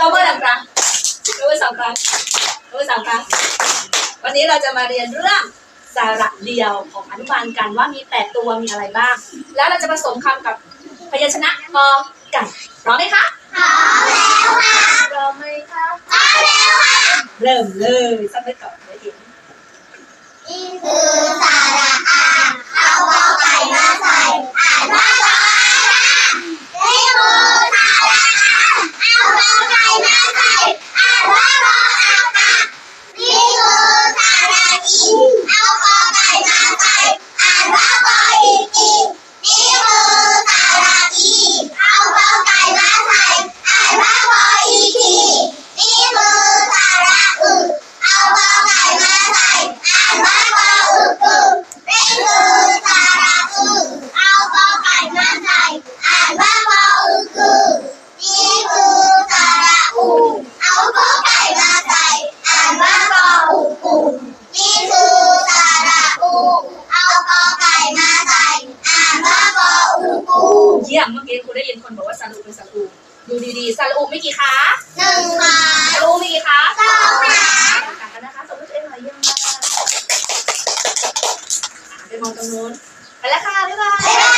ตบมือหนึ่งครั้งตบมือสองครั้งตบมือสามครั้ง วันนี้เราจะมาเรียนเรื่องสระเดียวของอนุบาลกันว่ามีแปดตัวมีอะไรบ้าง แล้วเราจะผสมคำกับพยัญชนะกอไก่พร้อมไหมคะพร้อมแล้วค่ะพร้อมไหมคะพร้อมแล้วค่ะ เริ่มเลยสักนิดก่อนเดี๋ยวเห็นนี่คือสาระ เยี่ยมเมื่อกี้ครูได้ยินคนบอกว่าสระอุเป็นสระอูดูดีๆสระอูไม่กี่ขาหนึ่งขาสระอูมีกี่ขาสองขาต่างกันนะคะสมมติเองหน่อยเยี่ยมมากอะไปมองตรงนู้นไปแล้วค่ะบ๊ายบายบ๊ายบ